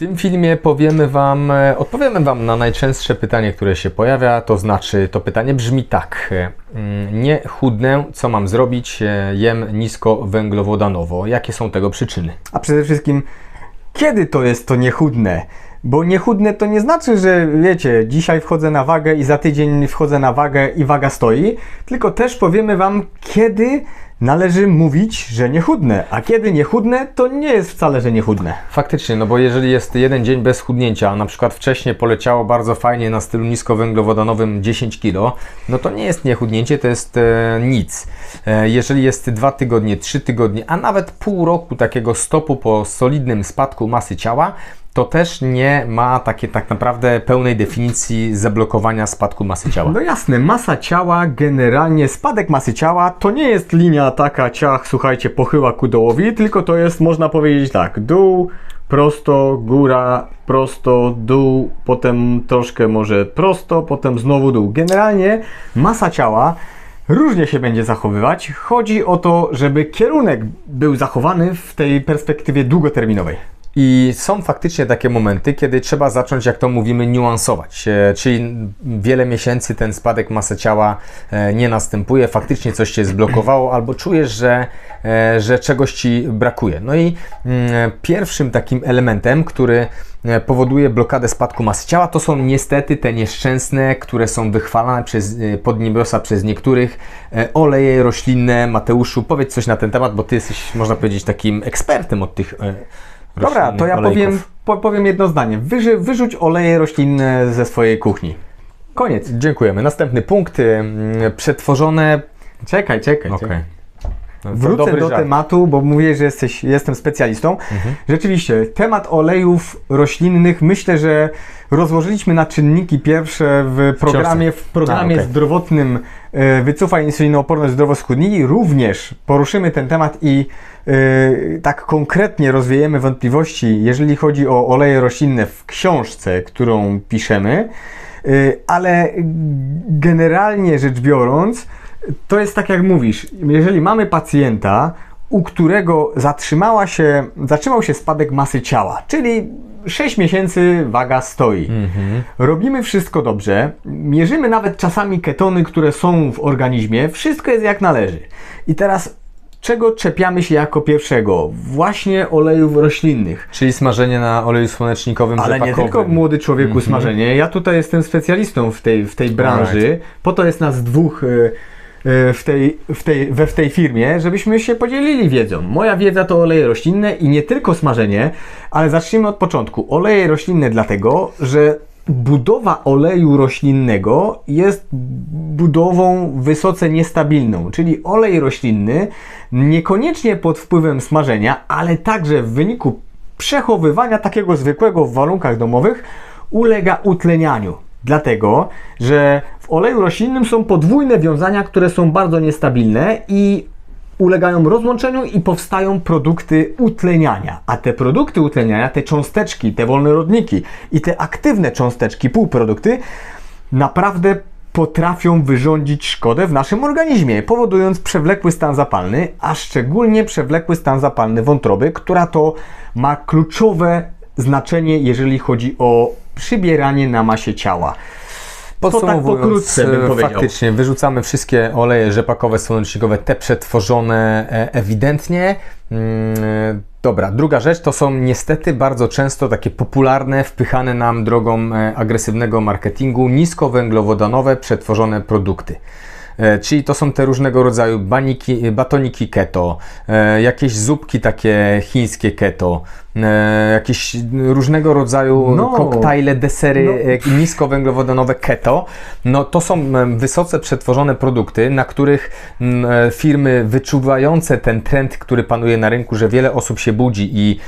tym filmie powiemy Wam, e, odpowiemy Wam na najczęstsze pytanie, które się pojawia, to znaczy to pytanie brzmi tak. e, mm, Nie chudnę, co mam zrobić? E, Jem niskowęglowodanowo. Jakie są tego przyczyny? A przede wszystkim, kiedy to jest to niechudne? Bo niechudne to nie znaczy, że wiecie, dzisiaj wchodzę na wagę i za tydzień wchodzę na wagę i waga stoi, tylko też powiemy Wam, kiedy należy mówić, że niechudne, a kiedy niechudne, to nie jest wcale, że niechudne. Faktycznie, no bo jeżeli jest jeden dzień bez chudnięcia, a na przykład wcześniej poleciało bardzo fajnie na stylu niskowęglowodanowym 10 kg, no to nie jest niechudnięcie, to jest e, nic. E, jeżeli jest dwa tygodnie, trzy tygodnie, a nawet pół roku takiego stopu po solidnym spadku masy ciała, to też nie ma takiej tak naprawdę pełnej definicji zablokowania spadku masy ciała. No jasne, masa ciała, generalnie spadek masy ciała to nie jest linia taka ciach, słuchajcie, pochyła ku dołowi, tylko to jest, można powiedzieć tak, dół, prosto, góra, prosto, dół, potem troszkę może prosto, potem znowu dół. Generalnie masa ciała różnie się będzie zachowywać. Chodzi o to, żeby kierunek był zachowany w tej perspektywie długoterminowej. I są faktycznie takie momenty, kiedy trzeba zacząć, jak to mówimy, niuansować. Czyli wiele miesięcy ten spadek masy ciała e, nie następuje, faktycznie coś cię zblokowało, albo czujesz, że, e, że czegoś ci brakuje. No i mm, pierwszym takim elementem, który e, powoduje blokadę spadku masy ciała, to są niestety te nieszczęsne, które są wychwalane przez podniebiosa przez niektórych oleje roślinne. Mateuszu, powiedz coś na ten temat, bo ty jesteś, można powiedzieć, takim ekspertem od tych Dobra, to ja olejków. powiem, po, powiem jedno zdanie. Wyży, wyrzuć oleje roślinne ze swojej kuchni. Koniec. Dziękujemy. Następny punkt. ym, Przetworzone. Czekaj, czekaj. Okej. czekaj. No, to Wrócę dobry do żart. tematu, bo mówię, że jesteś, jestem specjalistą. Rzeczywiście, temat olejów roślinnych myślę, że rozłożyliśmy na czynniki pierwsze w programie, w programie A, okej. zdrowotnym e, Wycofaj insulinooporność zdrowo schudnij. Również poruszymy ten temat i e, tak konkretnie rozwiejemy wątpliwości, jeżeli chodzi o oleje roślinne w książce, którą piszemy. E, ale generalnie rzecz biorąc, to jest tak jak mówisz, jeżeli mamy pacjenta, u którego zatrzymała się, zatrzymał się spadek masy ciała, czyli 6 miesięcy waga stoi. Robimy wszystko dobrze, mierzymy nawet czasami ketony, które są w organizmie, wszystko jest jak należy. I teraz czego czepiamy się jako pierwszego? Właśnie olejów roślinnych. Czyli smażenie na oleju słonecznikowym Ale nie rzepakowym. tylko młody człowieku smażenie. Ja tutaj jestem specjalistą w tej, w tej branży. Po to jest nas dwóch y, w tej, w tej, we w tej firmie, żebyśmy się podzielili wiedzą. Moja wiedza to oleje roślinne i nie tylko smażenie, ale zacznijmy od początku. Oleje roślinne dlatego, że budowa oleju roślinnego jest budową wysoce niestabilną, czyli olej roślinny niekoniecznie pod wpływem smażenia, ale także w wyniku przechowywania takiego zwykłego w warunkach domowych ulega utlenianiu. Dlatego, że oleju roślinnym są podwójne wiązania, które są bardzo niestabilne i ulegają rozłączeniu i powstają produkty utleniania. A te produkty utleniania, te cząsteczki, te wolne rodniki i te aktywne cząsteczki, półprodukty, naprawdę potrafią wyrządzić szkodę w naszym organizmie, powodując przewlekły stan zapalny, a szczególnie przewlekły stan zapalny wątroby, która to ma kluczowe znaczenie, jeżeli chodzi o przybieranie na masie ciała. To tak pokrótce bym e, powiedział. faktycznie wyrzucamy wszystkie oleje rzepakowe, słonecznikowe, te przetworzone e, ewidentnie. Mm, Dobra, druga rzecz to są niestety bardzo często takie popularne, wpychane nam drogą e, agresywnego marketingu niskowęglowodanowe przetworzone produkty. E, Czyli to są te różnego rodzaju baniki, batoniki keto, e, jakieś zupki takie chińskie keto, e, jakieś różnego rodzaju No. koktajle, desery No. niskowęglowodanowe keto. No to są wysoce przetworzone produkty, na których firmy wyczuwające ten trend, który panuje na rynku, że wiele osób się budzi i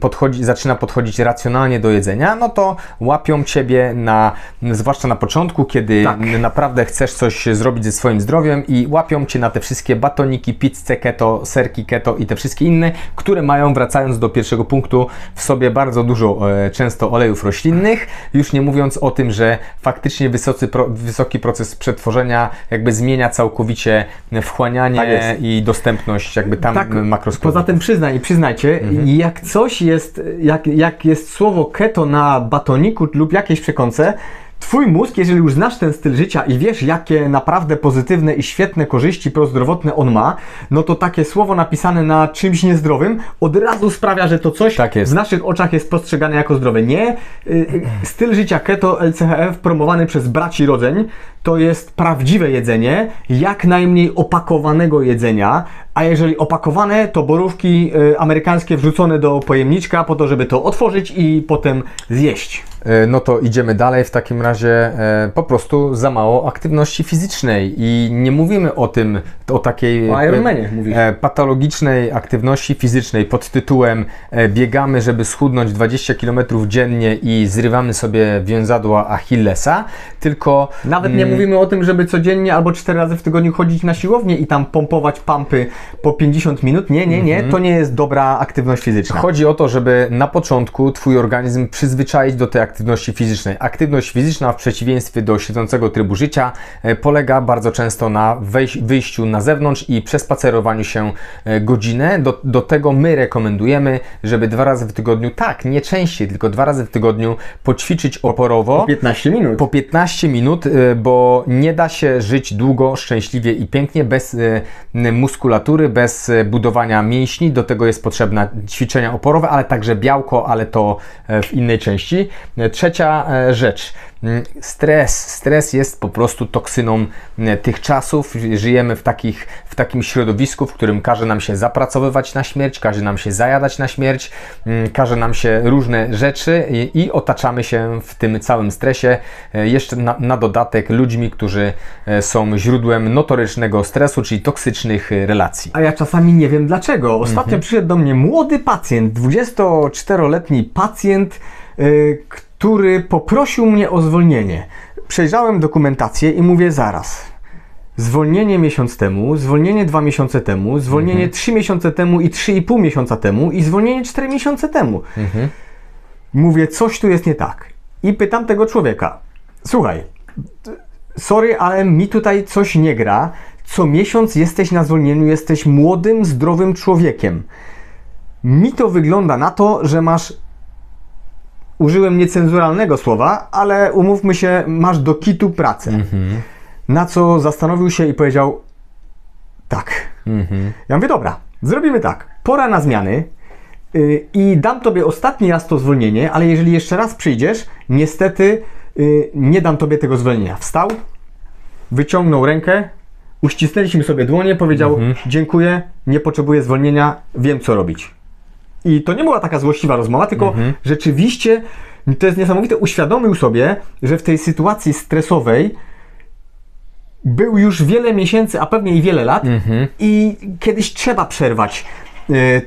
podchodzi, zaczyna podchodzić racjonalnie do jedzenia, no to łapią Ciebie na, zwłaszcza na początku, kiedy Tak. naprawdę chcesz coś zrobić ze swoim zdrowiem i łapią cię na te wszystkie batoniki, pizzę keto, serki keto i te wszystkie inne, które mają, wracając do pierwszego punktu, w sobie bardzo dużo e, często olejów roślinnych. Już nie mówiąc o tym, że faktycznie wysocy, wysoki proces przetworzenia jakby zmienia całkowicie wchłanianie Tak i dostępność jakby tam Tak. Poza tym przyznaj, przyznajcie, jak coś jest, jak, jak jest słowo keto na batoniku lub jakiejś przekąsce, Twój mózg, jeżeli już znasz ten styl życia i wiesz, jakie naprawdę pozytywne i świetne korzyści prozdrowotne on ma, no to takie słowo napisane na czymś niezdrowym od razu sprawia, że to coś Tak w naszych oczach jest postrzegane jako zdrowe. Nie, y, y, styl życia keto LCHF promowany przez braci rodzeń to jest prawdziwe jedzenie, jak najmniej opakowanego jedzenia, a jeżeli opakowane, to borówki y, amerykańskie wrzucone do pojemniczka po to, żeby to otworzyć i potem zjeść. E, No to idziemy dalej. W takim razie e, po prostu za mało aktywności fizycznej i nie mówimy o tym, o takiej O Ironmanie e, patologicznej aktywności fizycznej pod tytułem biegamy, żeby schudnąć 20 km dziennie i zrywamy sobie wiązadła Achillesa, tylko Nawet nie mówimy o tym, żeby codziennie albo cztery razy w tygodniu chodzić na siłownię i tam pompować pampy po 50 minut. Nie, nie, nie, to nie jest dobra aktywność fizyczna. Chodzi o to, żeby na początku Twój organizm przyzwyczaić do tej aktywności fizycznej. Aktywność fizyczna w przeciwieństwie do siedzącego trybu życia e, polega bardzo często na wejś- wyjściu na zewnątrz i przespacerowaniu się e, godzinę. Do, do tego my rekomendujemy, żeby dwa razy w tygodniu, tak, nie częściej, tylko dwa razy w tygodniu poćwiczyć oporowo. 15 minut. Po 15 minut, y, bo nie da się żyć długo, szczęśliwie i pięknie bez y, y, muskulatury, bez y, budowania mięśni. Do tego jest potrzebna ćwiczenia oporowe, ale także białko, ale to e, w innej części. E, Trzecia e, rzecz. Mm, Stres. Stres jest po prostu toksyną e, tych czasów. Żyjemy w, takich, w takim środowisku, w którym każe nam się zapracowywać na śmierć, każe nam się zajadać na śmierć, mm, każe nam się różne rzeczy i, i otaczamy się w tym całym stresie e, jeszcze na, na dodatek ludźmi, którzy e, są źródłem notorycznego stresu, czyli toksycznych e, relacji. A ja czasami nie wiem dlaczego. Ostatnio przyszedł do mnie młody pacjent, 24-letni pacjent, y, który poprosił mnie o zwolnienie. Przejrzałem dokumentację i mówię zaraz. Zwolnienie miesiąc temu, zwolnienie dwa miesiące temu, zwolnienie trzy miesiące temu i trzy i pół miesiąca temu i zwolnienie cztery miesiące temu. Mówię, coś tu jest nie tak. I pytam tego człowieka, słuchaj, sorry, ale mi tutaj coś nie gra. Co miesiąc jesteś na zwolnieniu, jesteś młodym, zdrowym człowiekiem. Mi to wygląda na to, że masz. Użyłem niecenzuralnego słowa, ale umówmy się, masz do kitu pracę. Na co zastanowił się i powiedział: Tak. Ja mówię: Dobra, zrobimy tak. Pora na zmiany. y, I dam tobie ostatni raz to zwolnienie, ale jeżeli jeszcze raz przyjdziesz, niestety y, nie dam tobie tego zwolnienia. Wstał, wyciągnął rękę, uścisnęliśmy sobie dłonie, powiedział: Dziękuję, nie potrzebuję zwolnienia, wiem co robić. I to nie była taka złośliwa rozmowa, tylko rzeczywiście to jest niesamowite. Uświadomił sobie, że w tej sytuacji stresowej był już wiele miesięcy, a pewnie i wiele lat, i kiedyś trzeba przerwać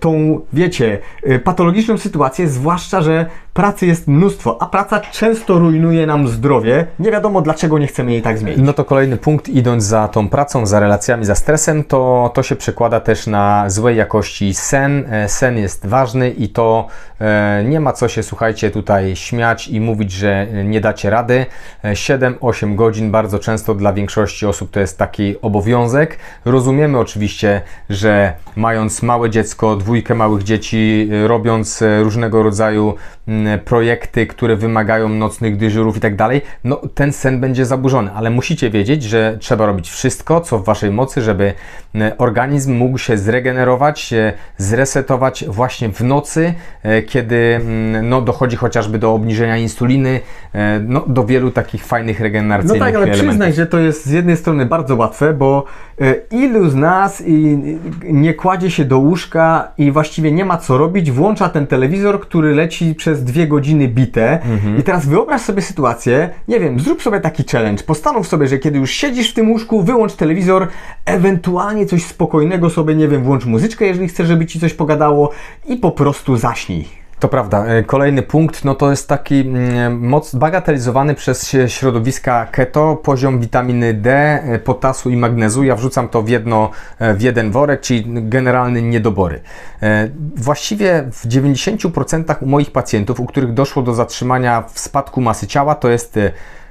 tą, wiecie, e, patologiczną sytuację, zwłaszcza, że pracy jest mnóstwo, a praca często rujnuje nam zdrowie. Nie wiadomo, dlaczego nie chcemy jej tak zmienić. No to kolejny punkt, idąc za tą pracą, za relacjami, za stresem, to, to się przekłada też na złej jakości sen. E, Sen jest ważny i to e, nie ma co się, słuchajcie, tutaj śmiać i mówić, że nie dacie rady. E, 7-8 godzin bardzo często dla większości osób to jest taki obowiązek. Rozumiemy oczywiście, że mając małe dziecko, dwójkę małych dzieci, e, robiąc e, różnego rodzaju mm, projekty, które wymagają nocnych dyżurów i tak dalej, no ten sen będzie zaburzony, ale musicie wiedzieć, że trzeba robić wszystko, co w waszej mocy, żeby e, organizm mógł się zregenerować, się zresetować właśnie w nocy, kiedy mm, no, dochodzi chociażby do obniżenia insuliny, no, do wielu takich fajnych No regeneracyjnych tak, ale elementów. przyznaj, że to jest z jednej strony bardzo łatwe, bo ilu z nas nie kładzie się do łóżka i właściwie nie ma co robić, włącza ten telewizor, który leci przez dwie godziny bite. I teraz wyobraź sobie sytuację, nie wiem, zrób sobie taki challenge. Postanów sobie, że kiedy już siedzisz w tym łóżku, wyłącz telewizor, ewentualnie coś spokojnego sobie, nie wiem, włącz muzyczkę, jeżeli chcesz, żeby ci coś pogadało i po prostu zaśnij. To prawda. E, Kolejny punkt, no to jest taki mm, moc bagatelizowany przez środowiska keto, poziom witaminy D, e, potasu i magnezu. Ja wrzucam to w, jedno, e, w jeden worek, czyli generalne niedobory. Właściwie w 90% u moich pacjentów, u których doszło do zatrzymania w spadku masy ciała, to jest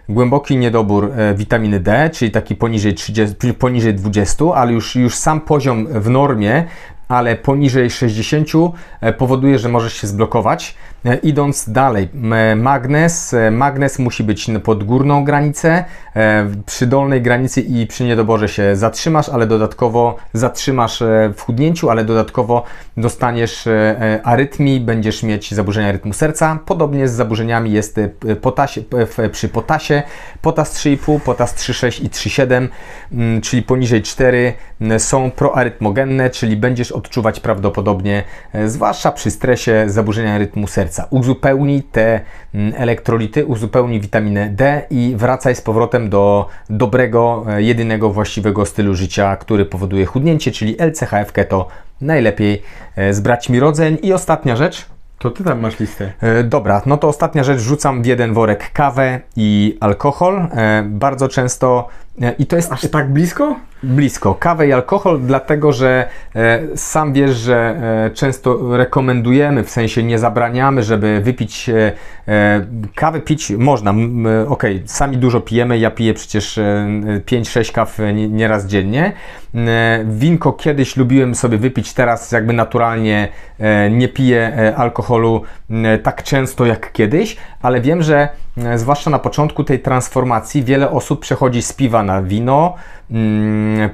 głęboki niedobór witaminy D, czyli taki poniżej, 30, poniżej 20, ale już, już sam poziom w normie, ale poniżej 60 e, powoduje, że możesz się zblokować. E, Idąc dalej, m- magnez, e, magnez musi być pod górną granicę, przy dolnej granicy i przy niedoborze się zatrzymasz, ale dodatkowo zatrzymasz w chudnięciu, ale dodatkowo dostaniesz arytmii, będziesz mieć zaburzenia rytmu serca. Podobnie z zaburzeniami jest potasie, przy potasie, potas 3,5, potas 3,6 i 3,7, mm, czyli poniżej 4 m, są proarytmogenne, czyli będziesz odczuwać prawdopodobnie, e, zwłaszcza przy stresie, zaburzenia rytmu serca. Uzupełnij te mm, elektrolity, uzupełnij witaminę D i wracaj z powrotem do dobrego, e, jedynego właściwego stylu życia, który powoduje chudnięcie, czyli LCHF keto. Najlepiej e, z braćmi rodzeń. I ostatnia rzecz, To ty tam masz listę. Dobra, no to ostatnia rzecz, rzucam w jeden worek kawę i alkohol. Bardzo często i to jest Aż tak blisko? blisko. Kawę i alkohol, dlatego że e, sam wiesz, że e, często rekomendujemy, w sensie nie zabraniamy, żeby wypić e, e, kawę pić można. Okej, sami dużo pijemy, ja piję przecież e, 5-6 kaw e, nie- nieraz dziennie. E, winko kiedyś lubiłem sobie wypić, teraz jakby naturalnie nie piję alkoholu tak często jak kiedyś, ale wiem, że zwłaszcza na początku tej transformacji wiele osób przechodzi z piwa na wino,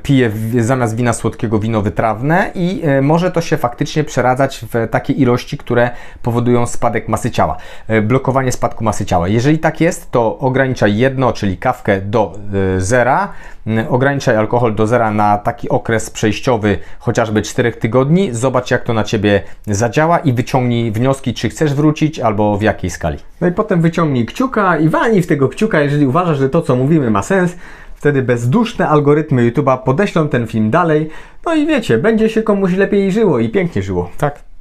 pije w- zamiast wina słodkiego wino wytrawne i e, może to się faktycznie przeradzać w takie ilości, które powodują spadek masy ciała, e, blokowanie spadku masy ciała. Jeżeli tak jest, to ograniczaj jedno, czyli kawkę do e, zera, m, ograniczaj alkohol do zera na taki okres przejściowy, chociażby 4 tygodni, zobacz jak to na Ciebie zadziała i wyciągnij wnioski, czy chcesz wrócić albo w jakiej skali. No i potem wyciągnij kciuka i walnij w tego kciuka, jeżeli uważasz, że to co mówimy ma sens. Wtedy bezduszne algorytmy YouTube'a podeślą ten film dalej. No i wiecie, będzie się komuś lepiej żyło i pięknie żyło. Tak.